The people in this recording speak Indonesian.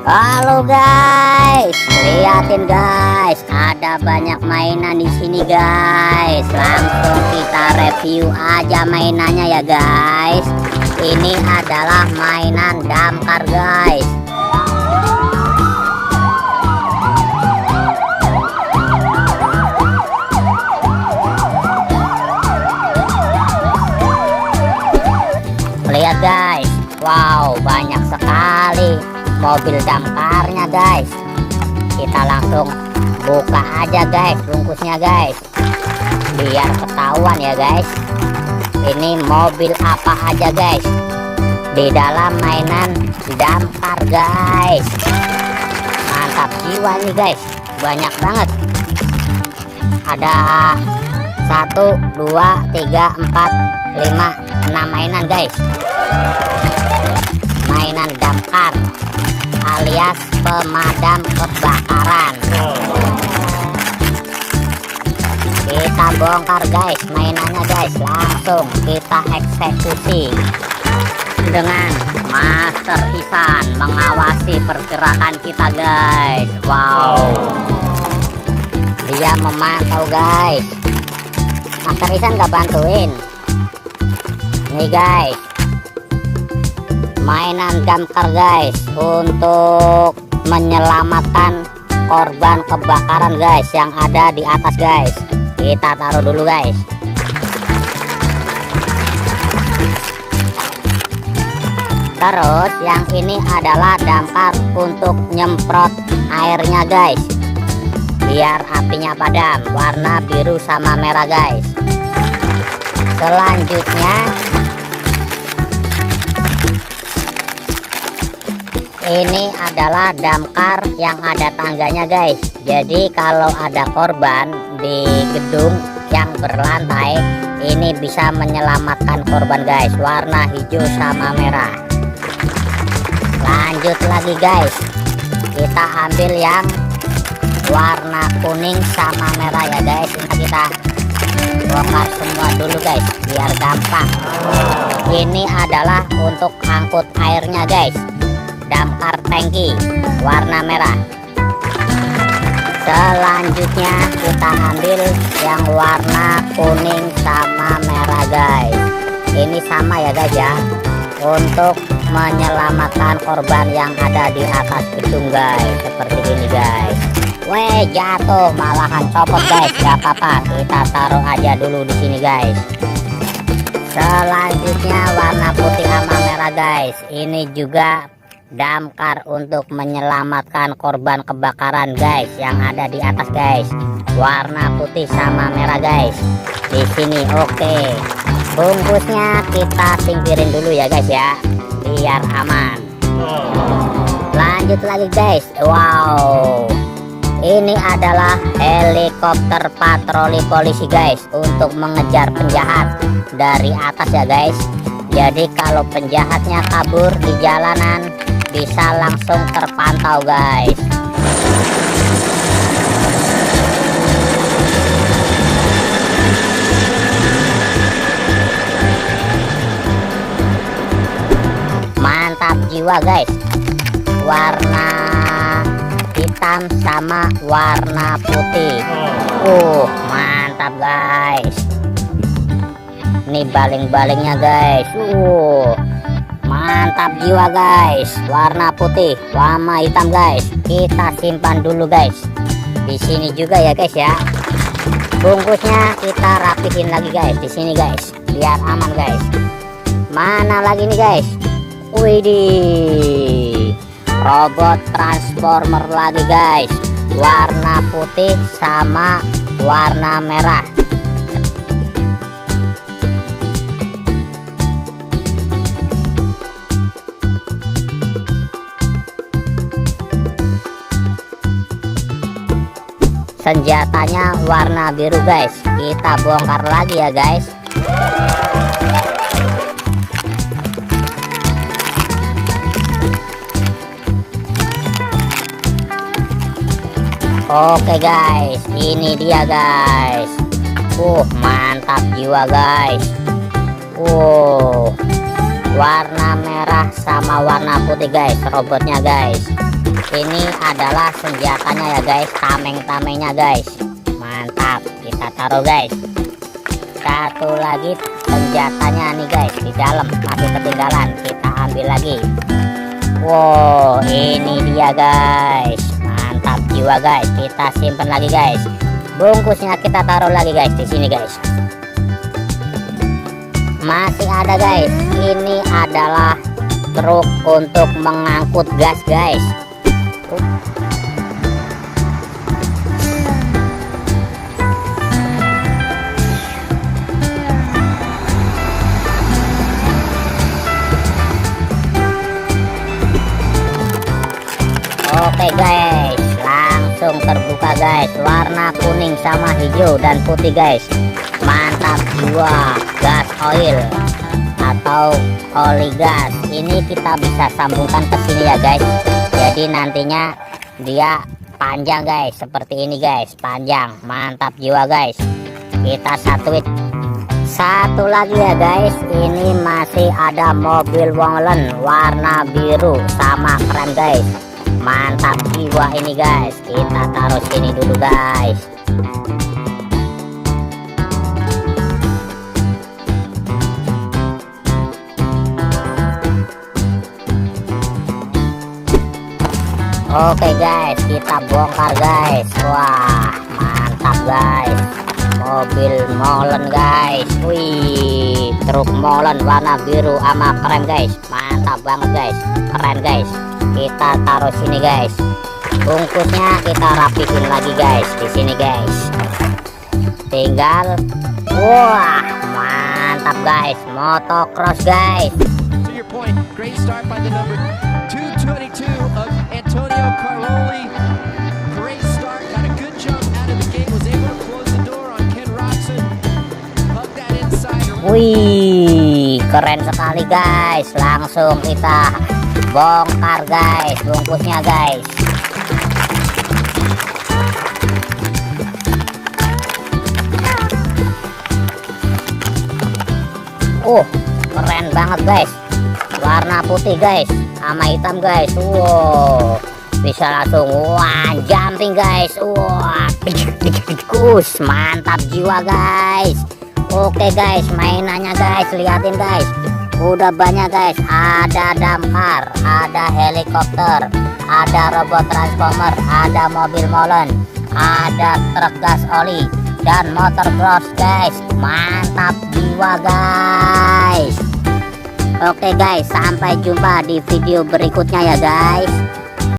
Halo guys, liatin guys, ada banyak mainan di sini guys. Langsung kita review aja mainannya ya guys. Ini adalah mainan damkar guys. Mobil damkarnya guys. Kita langsung buka aja guys bungkusnya guys, biar ketahuan ya guys. Ini mobil apa aja guys di dalam mainan damkar guys. Mantap jiwa nih guys, banyak banget. Ada satu, dua, tiga, empat, lima, enam mainan guys mainan pemadam kebakaran. Kita bongkar guys. Mainannya guys langsung kita eksekusi dengan Master Isan mengawasi pergerakan kita guys. Wow. Dia memantau guys. Master Isan gak bantuin. Nih guys. Mainan damkar guys untuk menyelamatkan korban kebakaran guys yang ada di atas guys. Kita taruh dulu guys. Terus yang ini adalah damkar untuk nyemprot airnya guys. Biar apinya padam warna biru sama merah guys. Selanjutnya ini adalah damkar yang ada tangganya guys. Jadi kalau ada korban di gedung yang berlantai ini bisa menyelamatkan korban guys. Warna hijau sama merah. Lanjut lagi guys. Kita ambil yang warna kuning sama merah ya guys. Ini kita bongkar semua dulu guys biar gampang. Ini adalah untuk angkut airnya guys damkar tangki warna merah. Selanjutnya kita ambil yang warna kuning sama merah guys. Ini sama ya guys ya. Untuk menyelamatkan korban yang ada di atas gedung guys. Seperti ini guys. Weh jatuh. Malahan copot guys. Gak apa-apa. Kita taruh aja dulu di sini guys. Selanjutnya warna putih sama merah guys. Ini juga damkar untuk menyelamatkan korban kebakaran guys yang ada di atas guys. Warna putih sama merah guys. Di sini oke. Bungkusnya kita singkirin dulu ya guys ya. Biar aman. Lanjut lagi guys. Wow. Ini adalah helikopter patroli polisi guys untuk mengejar penjahat dari atas ya guys jadi kalau penjahatnya kabur di jalanan bisa langsung terpantau guys. Mantap jiwa guys. Warna hitam sama warna putih. Uh mantap guys ini baling-balingnya guys. Uh mantap jiwa guys. Warna putih warna hitam guys. Kita simpan dulu guys. Di sini juga ya guys ya. Bungkusnya kita rapihin lagi guys di sini guys. Biar aman guys. Mana lagi nih guys? Widih. Robot transformer lagi guys. Warna putih sama warna merah senjatanya warna biru guys. Kita bongkar lagi ya guys. Oke guys, ini dia guys. Uh, mantap jiwa guys. Uh, warna merah sama warna putih guys. Robotnya guys ini adalah senjatanya ya guys. Tameng-tamengnya guys. Mantap. Kita taruh guys. Satu lagi senjatanya nih guys. Di dalam. Masih ketinggalan. Kita ambil lagi. Wow ini dia guys. Mantap jiwa guys. Kita simpan lagi guys. Bungkusnya kita taruh lagi guys di sini guys. Masih ada guys. Ini adalah truk untuk mengangkut gas guys Oke guys, langsung terbuka guys. Warna kuning sama hijau dan putih guys. Mantap jiwa gas oil atau oli gas. Ini kita bisa sambungkan ke sini ya guys. Jadi nantinya dia panjang guys, seperti ini guys, panjang. Mantap jiwa guys. Kita satuin. Satu lagi ya guys. Ini masih ada mobil Wonglen warna biru sama keren guys. Mantap jiwa ini guys. Kita taruh sini dulu guys Oke guys kita bongkar guys. Wah mantap guys. Mobil molen guys. Wih truk molen warna biru sama keren guys. Mantap banget guys. Keren guys. Kita taruh sini guys. Bungkusnya kita rapihin lagi guys di sini guys. Tinggal. Wah mantap guys. Motocross guys. To your point, great start by the number 222 Wih, keren sekali guys. Langsung kita bongkar guys, bungkusnya guys. Uh, keren banget guys. Warna putih guys, sama hitam guys. Wow, bisa langsung wah jumping guys. Wah, kus, mantap jiwa guys. Oke guys, mainannya guys, liatin guys. Udah banyak guys, ada damkar, ada helikopter, ada robot transformer, ada mobil molen, ada truk gas oli, dan motor cross guys. Mantap jiwa guys. Oke guys, sampai jumpa di video berikutnya ya guys.